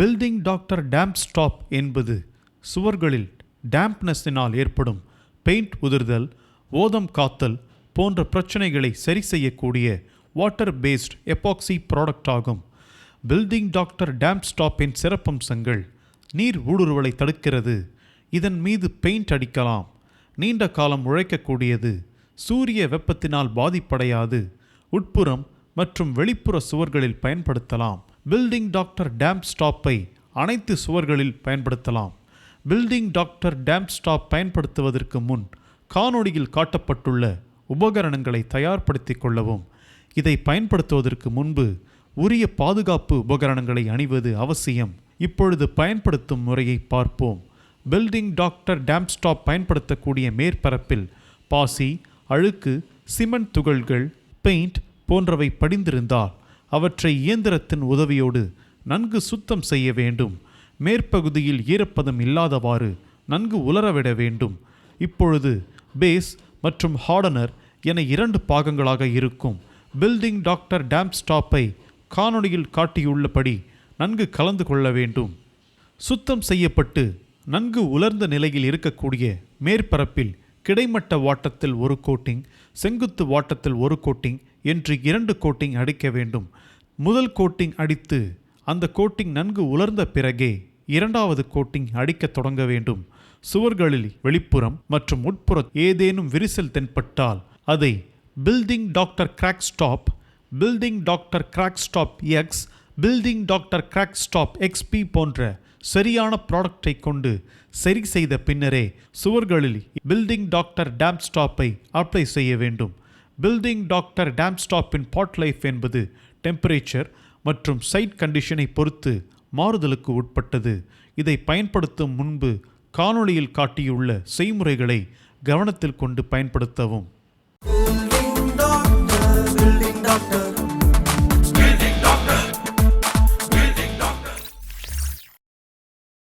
Building doctor damp stop என்பது சுவர்களில் டேம்ப்னஸினால் ஏற்படும் பெயிண்ட் உதிர்தல் ஓதம் காத்தல் போன்ற பிரச்சனைகளை சரி செய்யக்கூடிய வாட்டர் பேஸ்ட் எபாக்சி ப்ராடக்ட் ஆகும். பில்டிங் டாக்டர் டேம்ப் ஸ்டாப்பின் சிறப்பம்சங்கள் நீர் ஊடுருவலை தடுக்கிறது. இதன் மீது பெயிண்ட் அடிக்கலாம். நீண்ட காலம் உழைக்கக்கூடியது. சூரிய வெப்பத்தினால் பாதிப்படையாது. உட்புறம் மற்றும் வெளிப்புற சுவர்களில் பயன்படுத்தலாம். பில்டிங் டாக்டர் டேம்ப் ஸ்டாப்பை அனைத்து சுவர்களில் பயன்படுத்தலாம். பில்டிங் டாக்டர் டேம்ப் ஸ்டாப் பயன்படுத்துவதற்கு முன் காணொளியில் காட்டப்பட்டுள்ள உபகரணங்களை தயார்படுத்திக் கொள்ளவும். இதை பயன்படுத்துவதற்கு முன்பு உரிய பாதுகாப்பு உபகரணங்களை அணிவது அவசியம். இப்பொழுது பயன்படுத்தும் முறையை பார்ப்போம். பில்டிங் டாக்டர் டேம்ப் ஸ்டாப் பயன்படுத்தக்கூடிய மேற்பரப்பில் பாசி அழுக்கு சிமெண்ட் துகள்கள் பெயிண்ட் போன்றவை படிந்திருந்தால் அவற்றை இயந்திரத்தின் உதவியோடு நன்கு சுத்தம் செய்ய வேண்டும். மேற்பகுதியில் ஈரப்பதம் இல்லாதவாறு நன்கு உலரவிட வேண்டும். இப்பொழுது பேஸ் மற்றும் ஹார்டனர் என இரண்டு பாகங்களாக இருக்கும். பில்டிங் டாக்டர் டேம் ஸ்டாப்பை காணொளியில் காட்டியுள்ளபடி நன்கு கலந்து கொள்ள வேண்டும். சுத்தம் செய்யப்பட்டு நன்கு உலர்ந்த நிலையில் இருக்கக்கூடிய மேற்பரப்பில் கிடைமட்ட வாட்டத்தில் ஒரு கோட்டிங் செங்குத்து வாட்டத்தில் ஒரு கோட்டிங் என்று இரண்டு கோட்டிங் அடிக்க வேண்டும். முதல் கோட்டிங் அடித்து அந்த கோட்டிங் நன்கு உலர்ந்த பிறகே இரண்டாவது கோட்டிங் அடிக்க தொடங்க வேண்டும். சுவர்களில் வெளிப்புறம் மற்றும் உட்புற ஏதேனும் விரிசல் தென்பட்டால் அதை building doctor crack stop building doctor crack stop X building doctor crack stop XP போன்ற சரியான ப்ராடக்டை கொண்டு சரி செய்த பின்னரே சுவர்களில் பில்டிங் டாக்டர் டேம் ஸ்டாப்பை அப்ளை செய்ய வேண்டும். பில்டிங் டாக்டர் டேம்ஸ்டாப்பின் பாட் லைஃப் என்பது டெம்பரேச்சர் மற்றும் சைட் கண்டிஷனை பொறுத்து மாறுதலுக்கு உட்பட்டது. இதை பயன்படுத்தும் முன்பு காணொளியில் காட்டியுள்ள செய்முறைகளை கவனத்தில் கொண்டு பயன்படுத்தவும்.